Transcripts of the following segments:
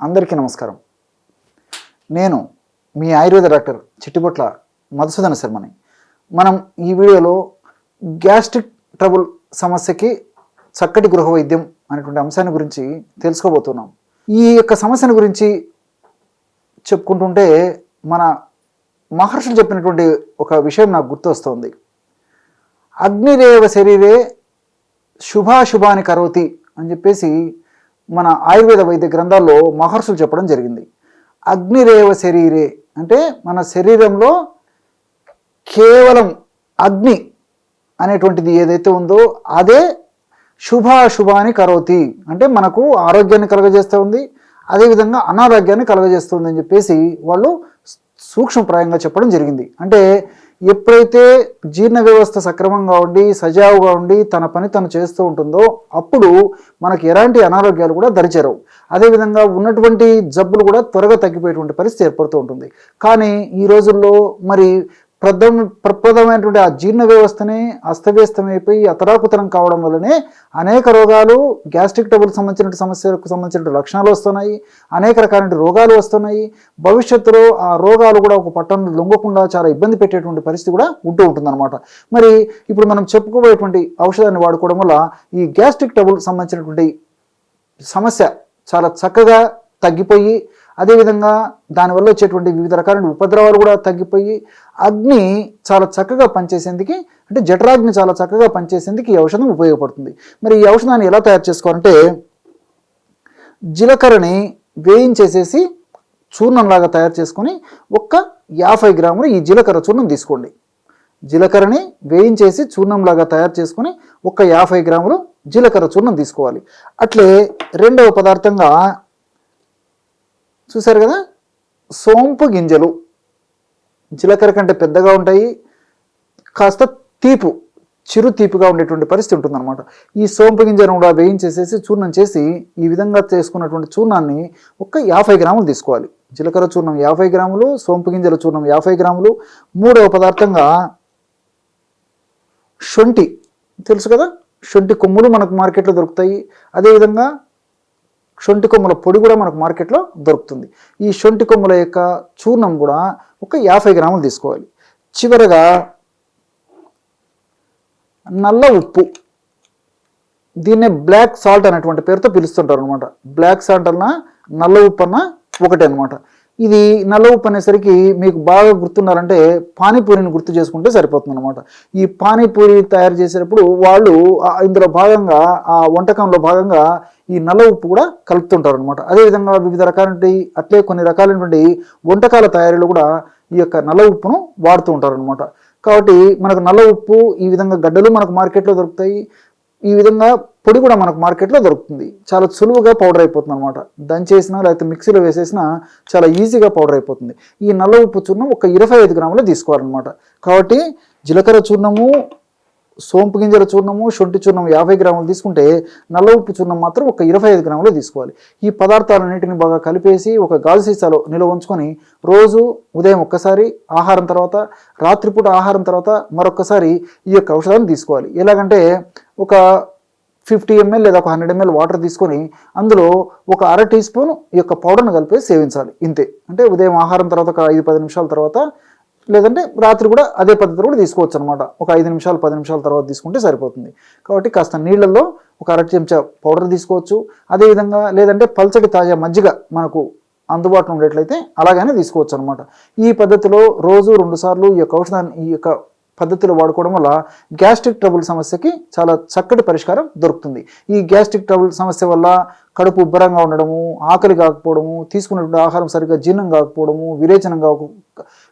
అందరికీ నమస్కారం. నేను మీ ఆయుర్వేద డాక్టర్ చిట్టిబొట్ల మధుసూదన శర్మని. మనం ఈ వీడియోలో గ్యాస్ట్రిక్ ట్రబుల్ సమస్యకి చక్కటి గృహ వైద్యం అనేటువంటి అంశాన్ని గురించి తెలుసుకోబోతున్నాం. ఈ యొక్క సమస్యను గురించి చెప్పుకుంటుంటే మన మహర్షులు చెప్పినటువంటి ఒక విషయం నాకు గుర్తు వస్తుంది అగ్నిరేవ శరీరే శుభాశుభాని కరోతి అని చెప్పేసి మన ఆయుర్వేద వైద్య గ్రంథాల్లో మహర్షులు చెప్పడం జరిగింది. అగ్నిరేవ శరీరే అంటే మన శరీరంలో కేవలం అగ్ని అనేటువంటిది ఏదైతే ఉందో అదే శుభాశుభాన్ని కరోతి అంటే మనకు ఆరోగ్యాన్ని కలుగజేస్తూ ఉంది అదేవిధంగా అనారోగ్యాన్ని కలుగజేస్తుంది అని చెప్పేసి వాళ్ళు సూక్ష్మప్రాయంగా చెప్పడం జరిగింది. అంటే ఎప్పుడైతే జీర్ణ వ్యవస్థ సక్రమంగా ఉండి సజావుగా ఉండి తన పని తను చేస్తూ ఉంటుందో అప్పుడు మనకి ఎలాంటి అనారోగ్యాలు కూడా దరిచేరవు. అదేవిధంగా ఉన్నటువంటి జబ్బులు కూడా త్వరగా తగ్గిపోయేటువంటి పరిస్థితి ఏర్పడుతూ ఉంటుంది. కానీ ఈ రోజుల్లో మరి ప్రదం ప్రప్రదమైనటువంటి ఆ జీర్ణ వ్యవస్థని అస్తవ్యస్తమైపోయి అతరాకుతరం కావడం వల్లనే అనేక రోగాలు గ్యాస్ట్రిక్ ట్రబుల్ సంబంధించిన సమస్యలకు సంబంధించిన లక్షణాలు వస్తున్నాయి. అనేక రకాలైన రోగాలు వస్తున్నాయి. భవిష్యత్తులో ఆ రోగాలు కూడా ఒక పట్టణం లొంగకుండా చాలా ఇబ్బంది పెట్టేటువంటి పరిస్థితి కూడా ఉంటూ ఉంటుందన్నమాట. మరి ఇప్పుడు మనం చెప్పుకోబోయేటువంటి ఔషధాన్ని వాడుకోవడం వల్ల ఈ గ్యాస్ట్రిక్ ట్రబుల్ సంబంధించినటువంటి సమస్య చాలా చక్కగా తగ్గిపోయి అదేవిధంగా దానివల్ల వచ్చేటువంటి వివిధ రకాలైన ఉపద్రవాలు కూడా తగ్గిపోయి అగ్ని చాలా చక్కగా పనిచేసేందుకు అంటే జఠరాగ్ని చాలా చక్కగా పనిచేసేందుకు ఈ ఔషధం ఉపయోగపడుతుంది. మరి ఈ ఔషధాన్ని ఎలా తయారు చేసుకోవాలంటే జీలకర్రని వేయించేసేసి చూర్ణంలాగా తయారు చేసుకొని ఒక్క యాభై గ్రాములు ఈ జీలకర్ర చూర్ణం తీసుకోండి. జీలకర్రని వేయించేసి చూర్ణంలాగా తయారు చేసుకొని ఒక యాభై గ్రాములు జీలకర్ర చూర్ణం తీసుకోవాలి. అట్లే రెండవ పదార్థంగా చూసారు కదా? సోంపు గింజలు. జీలకర్ర కంటే పెద్దగా ఉంటాయి. కాస్త తీపు చిరు తీపిగా ఉండేటువంటి పరిస్థితి ఉంటుందన్నమాట. ఈ సోంపు గింజను కూడా వేయించేసేసి చూర్ణం చేసి ఈ విధంగా చేసుకున్నటువంటి చూర్ణాన్ని ఒక యాభై గ్రాములు తీసుకోవాలి. జీలకర్ర చూర్ణం యాభై గ్రాములు సోంపు గింజల చూర్ణం యాభై గ్రాములు. మూడవ పదార్థంగా శొంఠి. తెలుసు కదా? శొంఠి కొమ్ములు మనకు మార్కెట్లో దొరుకుతాయి. అదేవిధంగా శొంఠి కొమ్మల పొడి కూడా మనకు మార్కెట్లో దొరుకుతుంది. ఈ శొంఠి కొమ్మల యొక్క చూర్ణం కూడా ఒక యాభై గ్రాములు తీసుకోవాలి. చివరగా నల్ల ఉప్పు. దీన్నే బ్లాక్ సాల్ట్ అనేటువంటి పేరుతో పిలుస్తుంటారు అనమాట బ్లాక్ సాల్ట్ అన్న నల్ల ఉప్పు అన్న ఒకటే అనమాట ఇది నల్ల ఉప్పు అనేసరికి మీకు బాగా గుర్తున్నారంటే పానీపూరిని గుర్తు చేసుకుంటే సరిపోతుంది అనమాట ఈ పానీపూరి తయారు చేసేటప్పుడు వాళ్ళు ఇందులో భాగంగా ఆ వంటకంలో భాగంగా ఈ నల్ల ఉప్పు కూడా కలుపుతుంటారు అనమాట అదేవిధంగా వివిధ రకాలైనటువంటి అట్లే కొన్ని రకాలైనటువంటి వంటకాల తయారీలో కూడా ఈ యొక్క నల్ల ఉప్పును వాడుతూ ఉంటారు అనమాట కాబట్టి మనకు నల్ల ఉప్పు ఈ విధంగా గడ్డలు మనకు మార్కెట్లో దొరుకుతాయి. ఈ విధంగా పొడి కూడా మనకు మార్కెట్లో దొరుకుతుంది. చాలా సులువుగా పౌడర్ అయిపోతుంది అనమాట దంచేసినా లేకపోతే మిక్సీలో వేసేసినా చాలా ఈజీగా పౌడర్ అయిపోతుంది. ఈ నల్ల ఉప్పు చూర్ణం ఒక ఇరవై ఐదు గ్రాములు తీసుకోవాలన్నమాట. కాబట్టి జీలకర్ర చూర్ణము సోంపు గింజల చూర్ణము శొంఠి చూర్ణం యాభై గ్రాములు తీసుకుంటే నల్ల ఉప్పు చూర్ణం మాత్రం ఒక ఇరవై ఐదు గ్రాములు తీసుకోవాలి. ఈ పదార్థాలన్నింటిని బాగా కలిపేసి ఒక గాజు సీసాలో నిల్వ ఉంచుకొని రోజు ఉదయం ఒక్కసారి ఆహారం తర్వాత రాత్రిపూట ఆహారం తర్వాత మరొకసారి ఈ యొక్క ఔషధాన్ని తీసుకోవాలి. ఎలాగంటే ఒక ఫిఫ్టీ ఎంఎల్ లేదా ఒక హండ్రెడ్ ఎంఎల్ వాటర్ తీసుకొని అందులో ఒక అర టీ స్పూన్ ఈ యొక్క పౌడర్ను కలిపి సేవించాలి. ఇంతే. అంటే ఉదయం ఆహారం తర్వాత ఒక ఐదు పది నిమిషాల తర్వాత లేదంటే రాత్రి కూడా అదే పద్ధతిలో కూడా తీసుకోవచ్చు అనమాట ఒక ఐదు నిమిషాలు పది నిమిషాల తర్వాత తీసుకుంటే సరిపోతుంది. కాబట్టి కాస్త నీళ్ళల్లో ఒక అర చెంచా పౌడర్ తీసుకోవచ్చు. అదేవిధంగా లేదంటే పల్చటి తాజా మజ్జిగ మనకు అందుబాటులో ఉండేట్లయితే అలాగనే తీసుకోవచ్చు అనమాట ఈ పద్ధతిలో రోజు రెండు సార్లు ఈ యొక్క ఔషధాన్ని ఈ యొక్క పద్ధతిలో వాడుకోవడం వల్ల గ్యాస్ట్రిక్ ట్రబుల్ సమస్యకి చాలా చక్కటి పరిష్కారం దొరుకుతుంది. ఈ గ్యాస్ట్రిక్ ట్రబుల్ సమస్య వల్ల కడుపు ఉబ్బరంగా ఉండడము ఆకలి కాకపోవడము తీసుకున్నటువంటి ఆహారం సరిగ్గా జీర్ణం కాకపోవడము విరేచనం కాక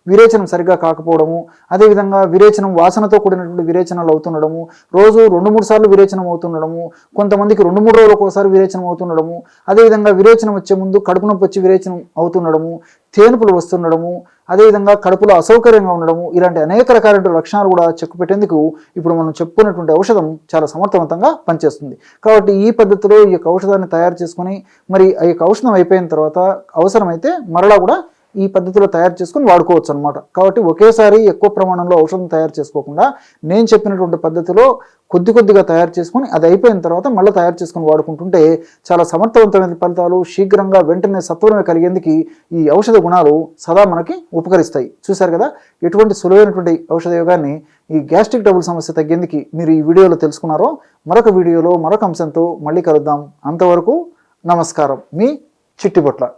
విరేచనం సరిగ్గా కాకపోవడము అదేవిధంగా విరేచనం వాసనతో కూడినటువంటి విరేచనాలు అవుతుండడము రోజు రెండు మూడు సార్లు విరేచనం అవుతుండడము కొంతమందికి రెండు మూడు రోజులు ఒకసారి విరేచనం అవుతుండడము అదేవిధంగా విరేచనం వచ్చే ముందు కడుపు నొప్పి వచ్చి విరేచనం అవుతుండడము తేనుపులు వస్తుండడము అదేవిధంగా కడుపులో అసౌకర్యంగా ఉండడము ఇలాంటి అనేక రకాలైన లక్షణాలు కూడా చెక్కు పెట్టేందుకు ఇప్పుడు మనం చెప్పుకున్నటువంటి ఔషధం చాలా సమర్థవంతంగా పనిచేస్తుంది. కాబట్టి ఈ పద్ధతిలో ఈ యొక్క ఔషధాన్ని తయారు చేసుకొని మరి ఆ యొక్క ఔషధం అయిపోయిన తర్వాత అవసరమైతే మరలా కూడా ఈ పద్ధతిలో తయారు చేసుకుని వాడుకోవచ్చు అనమాట కాబట్టి ఒకేసారి ఎక్కువ ప్రమాణంలో ఔషధం తయారు చేసుకోకుండా నేను చెప్పినటువంటి పద్ధతిలో కొద్ది కొద్దిగా తయారు చేసుకుని అది అయిపోయిన తర్వాత మళ్ళీ తయారు చేసుకుని వాడుకుంటుంటే చాలా సమర్థవంతమైన ఫలితాలు శీఘ్రంగా వెంటనే సత్వరమే కలిగేందుకు ఈ ఔషధ గుణాలు సదా మనకి ఉపకరిస్తాయి. చూశారు కదా? ఎటువంటి సులువైనటువంటి ఔషధ యోగాన్ని ఈ గ్యాస్ట్రిక్ డబుల్ సమస్య తగ్గేందుకు మీరు ఈ వీడియోలో తెలుసుకున్నారో మరొక వీడియోలో మరొక అంశంతో మళ్ళీ కలుద్దాం. అంతవరకు నమస్కారం. మీ చిట్టిబొట్ల.